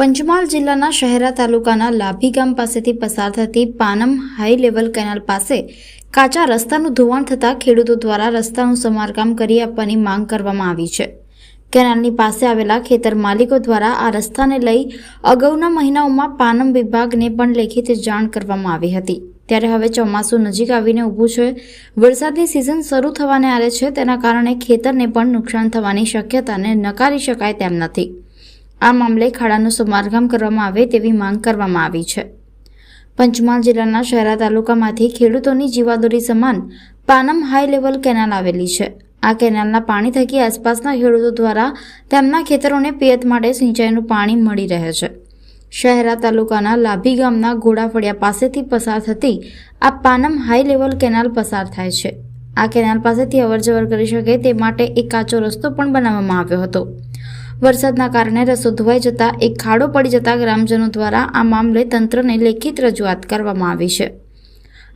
પંચમહાલ જિલ્લાના શહેરા તાલુકાના લાભી ગામ પાસેથી પસાર થતી પાનમ હાઈ લેવલ કેનાલ પાસે કાચા રસ્તાનું ધોવાણ થતાં ખેડૂતો દ્વારા રસ્તાનું સમારકામ કરી આપવાની માંગ કરવામાં આવી છે. કેનાલની પાસે આવેલા ખેતર માલિકો દ્વારા આ રસ્તાને લઈ અગાઉના મહિનાઓમાં પાનમ વિભાગને પણ લેખિત જાણ કરવામાં આવી હતી. ત્યારે હવે ચોમાસું નજીક આવીને ઊભું છે. વરસાદની સિઝન શરૂ થવાને આરે છે. તેના કારણે ખેતરને પણ નુકસાન થવાની શક્યતાને નકારી શકાય તેમ નથી. આ મામલે ખાડાનું સમારકામ કરવામાં આવે તેવી માંગ કરવામાં આવી છે. પંચમહાલ જિલ્લાના શહેરા તાલુકામાંથી ખેડૂતોની જીવાદોરી સમાન પાનમ હાઈ લેવલ કેનાલ આવેલી છે. આ કેનાલના પાણી થકી આસપાસના ખેડૂતો દ્વારા તેમના ખેતરોને પિયત માટે સિંચાઈનું પાણી મળી રહે છે. શહેરા તાલુકાના લાભી ગામના ઘોડાફળિયા પાસેથી પસાર થતી આ પાનમ હાઈ લેવલ કેનાલ પસાર થાય છે. આ કેનાલ પાસેથી અવરજવર કરી શકે તે માટે એક કાચો રસ્તો પણ બનાવવામાં આવ્યો હતો. વરસાદના કારણે રસ્તો ધોવાઈ જતા એક ખાડો પડી જતા ગ્રામજનો દ્વારા આ મામલે તંત્રને લેખિત રજૂઆત કરવામાં આવી છે.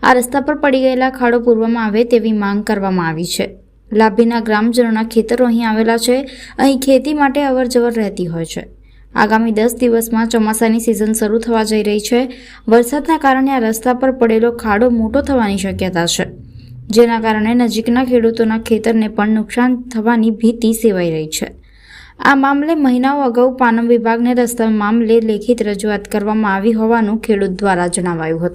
આ રસ્તા પર પડી ગયેલા ખાડો પૂરવામાં આવે તેવી માંગ કરવામાં આવી છે. લાભીના ગ્રામજનોના ખેતરો અહીં આવેલા છે. અહીં ખેતી માટે અવરજવર રહેતી હોય છે. આગામી દસ દિવસમાં ચોમાસાની સિઝન શરૂ થવા જઈ રહી છે. વરસાદના કારણે આ રસ્તા પર પડેલો ખાડો મોટો થવાની શક્યતા છે. જેના કારણે નજીકના ખેડૂતોના ખેતરને પણ નુકસાન થવાની ભીતિ સેવાઈ રહી છે. આ મામલે મહિનાઓ અગાઉ પાનમ વિભાગને રસ્તા મામલે લેખિત રજૂઆત કરવામાં આવી હોવાનું ખેડૂત દ્વારા જણાવાયું હતું.